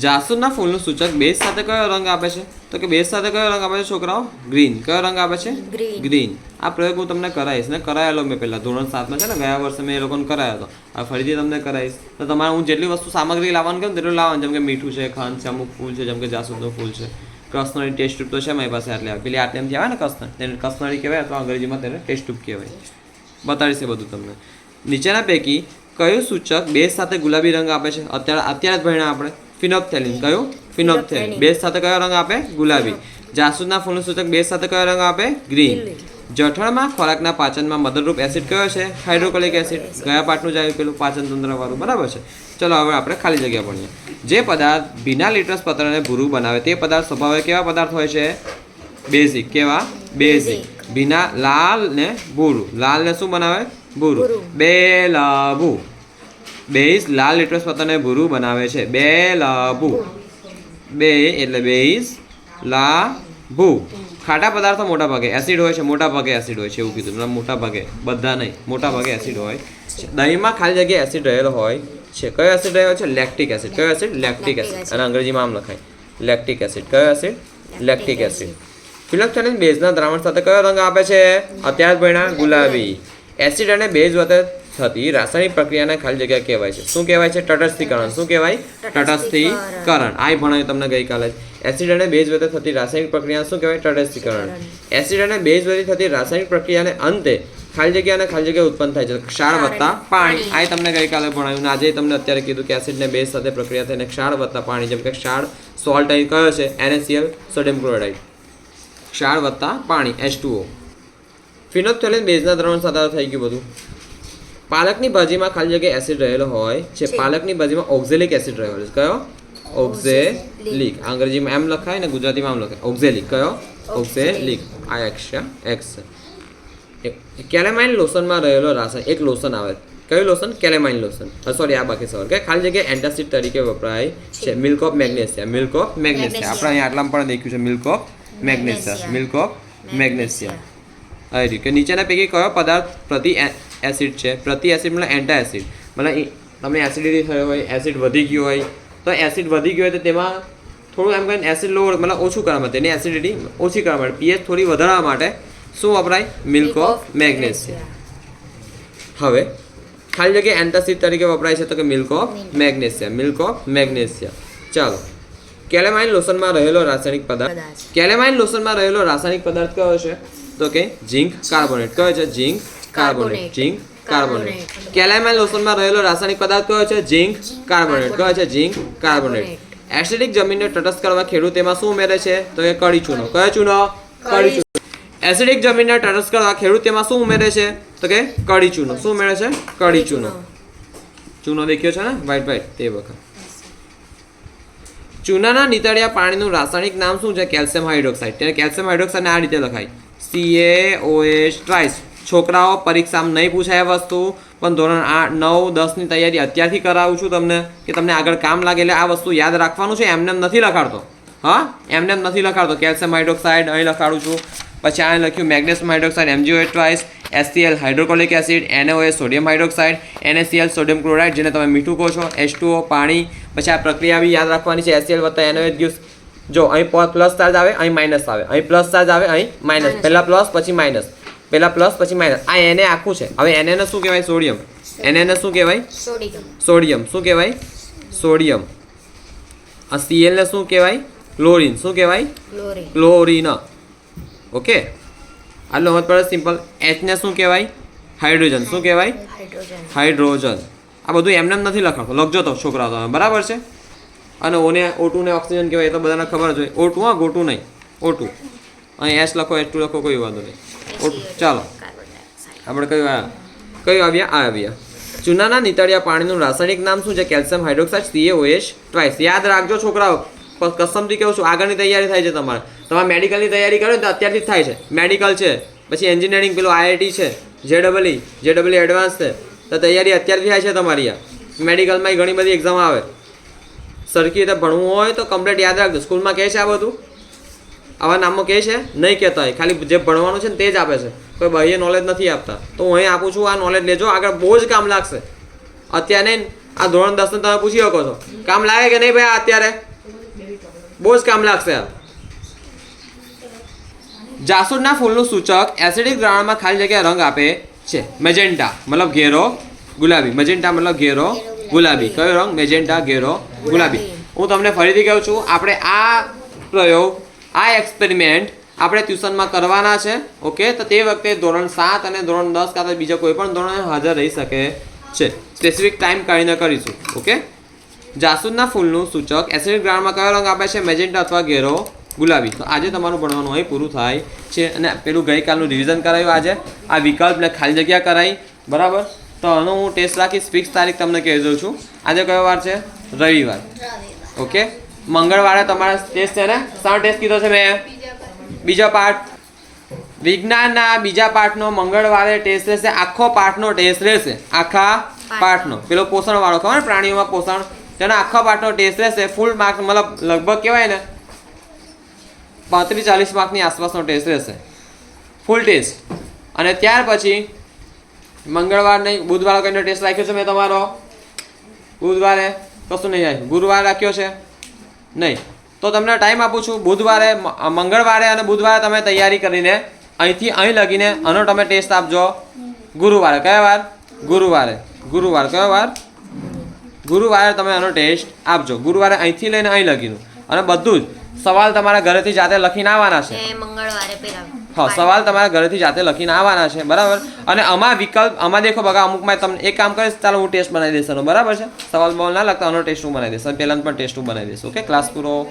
જાસૂદના ફૂલનું સૂચક બેઝ સાથે કયો રંગ આપે છે? તો કે બેઝ સાથે કયો રંગ આપે છે છોકરાઓ? ગ્રીન. કયો રંગ આપે છે? ગ્રીન. આ પ્રયોગ હું તમને કરાવીશ ને કરાયેલો મેં પહેલાં. ધોરણ સાતમાં છે ને ગયા વર્ષે મેં એ લોકોને કરાયો હતો. આ ફરીથી તમને કરાવીશ. તો તમારે હું જેટલી વસ્તુ સામગ્રી લાવવાનું કહું તેટલું લાવવાનું. જેમ કે મીઠું છે ખાંડ છે અમુક ફૂલ છે જેમ કે જાસૂદનું ફૂલ છે. કસનરી ટેસ્ટ ટ્યુબ તો છે મારી પાસે આટલી આવે. પેલી આટલેમથી આવે ને કસનર તેને કસનરી કહેવાય અથવા અંગ્રેજીમાં તેને ટેસ્ટ ટ્યુબ કહેવાય. બતાડીશ એ બધું તમને. નીચેના પૈકી કયું સૂચક બેઝ સાથે ગુલાબી રંગ આપે છે? અત્યારે અત્યારે જ ભણ્યા આપણે. ફિનોપ્થેલિન કયું ફિનોપ્થેલિન. બેઝ સાથે કયો રંગ આપે? ગુલાબી. જાસૂદના ફૂલનું સૂચક બેઝ સાથે કયો રંગ આપે? ગ્રીન. જઠણમાં જઠરમાં ખોરાકના પાચનમાં મદદરૂપ એસિડ કયો છે? Hydrochloric acid. ગયા પાઠનું જ આવ્યું પેલું પાચન તંત્રવાળું. બરાબર છે. ચલો હવે આપણે ખાલી જગ્યા ભણીએ. જે પદાર્થ ભીના લિટ્રસ પત્રને ભૂરું બનાવે તે પદાર્થ સ્વભાવે કેવા પદાર્થ હોય છે? બેઝિક. કેવા? બેઝિક. ભીના લાલ ને ભૂરું. લાલ ને શું બનાવે? ભૂરું. ભૂરું. બે લાલ લિટ્રસ પત્રને ભૂરું બનાવે છે. બે લાભુ. બે એટલે બેઇઝ લા ભૂ ખાટા પદાર્થો મોટા ભાગે એસિડ હોય છે મોટા ભાગે એસિડ હોય છે એવું કીધું. મોટા ભાગે બધા નહીં મોટા ભાગે એસિડ હોય છે. દહીંમાં ખાલી જગ્યાએ એસિડ રહેલો હોય છે. કયો એસિડ રહ્યો છે? Lactic acid. કયો એસિડ? Lactic acid. અને અંગ્રેજીમાં આમ લખાય. Lactic acid. કયો એસિડ? Lactic acid. ફિલોક્સેલિન બેઝના દ્રાવણ સાથે કયો રંગ આપે છે? અત્યાર ભણ્યા ગુલાબી. એસિડ અને બેઝ વચ્ચે થતી રાસાયણિક પ્રક્રિયાને ખાલી જગ્યા કહેવાય છે. શું કહેવાય છે? તટસ્થીકરણ શું કહેવાય? તટસ્થીકરણ આ ભણાવ્યું તમને ગઈકાલે એસિડ અને બેઝ વચ્ચે થતી રાસાયણિક પ્રક્રિયા શું કહેવાય? તટસ્થીકરણ એસિડ અને બેઝ વચ્ચે થતી રાસાયણિક પ્રક્રિયાને અંતે ખાલી જગ્યા અને ખાલી જગ્યા ઉત્પન્ન થાય છે. ક્ષાર વત્તા પાણી. આ તમને ગઈકાલે ભણાવ્યું અને આજે તમને અત્યારે કીધું કે એસિડ ને બેઝ સાથે પ્રક્રિયા થઈને ક્ષાર વત્તા પાણી. જેમ કે ક્ષાર સોલ્ટ અહીં કયો છે? NaCl સોડિયમ ક્લોરાઇડ ક્ષાર વત્તા પાણી H2O ફિનોપ્થેલિન બેઝના દ્રવણ સાથે થઈ ગયું બધું. પાલકની ભાજીમાં ખાલી જગ્યાએ એસિડ રહેલો હોય છે. પાલકની ભાજીમાં ઓક્ઝેલિક એસિડ રહેલો છે. કયો? ઓક્ઝેલિક અંગ્રેજીમાં એમ લખાય ને ગુજરાતીમાં આમ લખાય. ઓક્ઝેલિક કયો? ઓક્ઝેલિક આ એક્સ છે એક્સ કેલેમાઇન લોશનમાં રહેલો રાસાયણ એક લોશન આવે. કયું લોશન કેલેમાઇન લોશન સોરી આ બાકી સવાલ. કે ખાલી જગ્યાએ એન્ટાસિડ તરીકે વપરાય છે. Milk of magnesia milk of magnesia આપણે અહીંયા આટલામાં પણ દેખ્યું છે. Milk of magnesia milk of magnesia કે નીચેના પૈકી કયો પદાર્થ પ્રતિ એસિડ છે. પ્રતિ એસિડ મતલબ એન્ટા એસિડ મતલબ તમને એસિડિટી થયો હોય એસિડ વધી ગયું હોય તો એસિડ વધી ગયું હોય તો તેમાં થોડું એમ કહીને એસિડ લો મતલબ ઓછું કરવા માટે એની એસિડિટી ઓછી કરવા માટે પીએચ થોડી વધારવા માટે શું વપરાય? મિલ્ક ઓફ મેગ્નેશિયમ હવે ખાલી જગ્યાએ એન્ટાસિડ તરીકે વપરાય છે તો કે milk of magnesium milk of magnesium ચાલો. કેલેમાઇન લોશનમાં રહેલો રાસાયણિક પદાર્થ. પદાર્થ. કેલેમાઇન લોશનમાં રહેલો રાસાયણિક પદાર્થ કયો છે? તો કે ઝિંક કાર્બોનેટ. કયો છે? Zinc carbonate. Zinc carbonate. Calamine લોશનમાં રહેલો રાસાયણિક પદાર્થ કયો છે? Zinc carbonate. કયો છે? Zinc carbonate. એસિડિક જમીનને તટસ્થ કરવા ખેડૂત તેમાં શું ઉમેરે છે? તો કે કડી ચૂનો. કયો ચૂનો? કડી ચૂનો. એસિડિક જમીનને તટસ્થ કરવા ખેડૂત તેમાં શું ઉમેરે છે? તો કે કડી ચૂનો. શું ઉમેરે છે? કડી ચૂનો. ચૂનો દેખ્યો છે ને? વ્હાઈટ વ્હાઈટ તે વખત. ચૂનાના નીતળિયા પાણીનું રાસાયણિક નામ શું છે? Calcium hydroxide. તેને કેલ્શિયમ હાઇડ્રોક્સાઇડને આ રીતે લખાય. CaOH ટ્રાઇસ છોકરાઓ પરીક્ષામાં નહીં પૂછાય એ વસ્તુ પણ ધોરણ આઠ નવ દસની તૈયારી અત્યારથી કરાવું છું તમને કે તમને આગળ કામ લાગે એટલે આ વસ્તુ યાદ રાખવાનું છે એમને નથી લખાડતો. હા? એમને નથી લખાડતો. કેલ્શિયમ હાઇડ્રોક્સાઇડ અહીં લખાડું છું. પછી આ લખ્યું magnesium hydroxide MgO twice SCl hydrochloric acid NaOH sodium hydroxide NaCl sodium chloride જેને તમે મીઠું કહો છો H2O પાણી પછી આ પ્રક્રિયા બી યાદ રાખવાની છે એસસીએલ વત્તા NaOH ગ્યુસ જો અહીં પ્લસ ચાર્જ આવે અહીં માઇનસ આવે. અહીં પ્લસ ચાર્જ આવે અહીં માઇનસ પહેલાં પ્લસ પછી માઇનસ પહેલા પ્લસ પછી માઇનસ આ એને આખું છે. હવે એને શું કહેવાય? સોડિયમ એને શું કહેવાય? સોડિયમ શું કહેવાય? સોડિયમ આ સીએલને શું કહેવાય? ક્લોરિન શું કહેવાય? ક્લોરીન ઓકે આટલો મત પડે સિમ્પલ એચને શું કહેવાય? હાઇડ્રોજન શું કહેવાય? હાઇડ્રોજન આ બધું એમને નથી લખાતું લખજો તો છોકરાઓ તમે બરાબર છે? અને ઓને ઓટું ને ઓક્સિજન કહેવાય એ તો બધાને ખબર જ હોય. ઓટું હા ગોટું નહીં. ઓટુ અહીં એસ લખો એચ ટુ લખો કોઈ વાંધો નહીં. ચાલો. આપણે કયું આ કયું આવ્યા? આ આવ્યા. ચૂનાના નીતળિયા પાણીનું રાસાયણિક નામ શું છે? કેલ્શિયમ હાઇડ્રોક્સાઇડ સીએઓએચ ટ્વાઇસ યાદ રાખજો છોકરાઓ. કસમથી કહું છું આગળની તૈયારી થાય છે તમારે. તમારે મેડિકલની તૈયારી કરો ને તો અત્યારથી જ થાય છે. મેડિકલ છે પછી એન્જિનિયરિંગ પેલું આઈઆઈટી છે જે ડબલ જે ડબલ એડવાન્સ છે. તો તૈયારી અત્યારથી થાય છે તમારી આ. મેડિકલમાં ઘણી બધી એક્ઝામ આવે. સરખી રીતે ભણવું હોય તો કમ્પ્લીટ યાદ રાખજો. સ્કૂલમાં કહે છે આ બધું? આવા નામો કહે છે, નહીં કહેતા હોય. ખાલી જે ભણવાનું છે ને તે જ આપે છે. કોઈ બાહ્ય નોલેજ નથી આપતા. તો હું અહીં આપું છું, આ નોલેજ લેજો. આગળ બહુ જ કામ લાગશે. અત્યારે આ ધોરણ દસ તમે પૂછી શકો છો. કામ લાગે કે નહીં ભાઈ અત્યારે? બહુ જ કામ લાગશે આ. જાસૂદના ફૂલનું સૂચક એસિડિક દ્રાવણમાં ખાલી જગ્યાએ રંગ આપે છે. મેજેન્ટા, મતલબ ઘેરો, ગુલાબી. મેજેન્ટા મતલબ ઘેરો, ગુલાબી. કયો રંગ? મેજેન્ટા, ઘેરો, ગુલાબી. હું તમને ફરીથી કહું છું, આપણે આ પ્રયોગ આ એક્સપેરિમેન્ટ આપણે ટ્યુશનમાં કરવાના છે ઓકે? તો તે વખતે ધોરણ સાત અને ધોરણ દસ કાં તો બીજા કોઈ પણ ધોરણે હાજર રહી શકે છે. સ્પેસિફિક ટાઈમ કાઢીને કરીશું ઓકે? જાસૂદના ફૂલનું સૂચક એસિડિક ગ્રાઉન્ડમાં કયો રંગ આપે છે? મેજેન્ટા અથવા ઘેરો ગુલાબી. તો આજે તમારું ભણવાનું અહીં પૂરું થાય છે અને પેલું ગઈકાલનું રિવિઝન કરાયું આજે. આ વિકલ્પને ખાલી જગ્યા કરાવી બરાબર? તો આનો હું ટેસ્ટ રાખીશ. ફિક્સ તારીખ તમને કહી દઉં છું. આજે કયો વાર છે? રવિવાર. ઓકે? મંગળવારે તમારા ટેસ્ટ છે ને? શાનો ટેસ્ટ કીધો છે મેં? બીજો પાઠ. વિજ્ઞાનના બીજા પાઠનો મંગળવારે ટેસ્ટ રહેશે. આખો પાઠનો ટેસ્ટ રહેશે. આખા પાઠનો. પેલો પોષણવાળો ખબર ને? પ્રાણીઓમાં પોષણ. તેનો આખા પાઠનો ટેસ્ટ રહેશે. ફૂલ માર્ક મતલબ લગભગ કહેવાય ને? પાંત્રીસ, ચાલીસ માર્કની આસપાસનો ટેસ્ટ રહેશે. ફૂલ ટેસ્ટ અને ત્યાર પછી મંગળવાર નહીં બુધવારે કઈનો ટેસ્ટ રાખ્યો છે મેં તમારો? બુધવારે કશું નહીં રાખ્યું. ગુરુવારે રાખ્યો છે? નહીં. તો તમને ટાઈમ આપું છું. બુધવારે મંગળવારે અને બુધવારે તમે તૈયારી કરીને અહીંથી અહીં લગીને આનો તમે ટેસ્ટ આપજો. ગુરુવારે, કયા વાર? ગુરુવારે. ગુરુવાર, કયો વાર? ગુરુવારે તમે આનો ટેસ્ટ આપજો. ગુરુવારે અહીંથી લઈને અહીં લગીનું. અને બધું જ. સવાલ તમારા ઘરેથી જાતે લખીને આવવાના છે. હા સવાલ તમારા ઘરેથી જાતે લખીને આવવાના છે બરાબર? અને આમાં વિકલ્પ આમાં દેખો બગા અમુકમાં તમને એક કામ કરીશ ચાલો હું ટેસ્ટ બનાવી દઈશ બરાબર છે? સવાલ બોલ ના લખતા આનો ટેસ્ટ હું બનાવી દઈશ પહેલાં પણ ટેસ્ટ હું બનાવી દઈશ ઓકે? ક્લાસ પૂરો.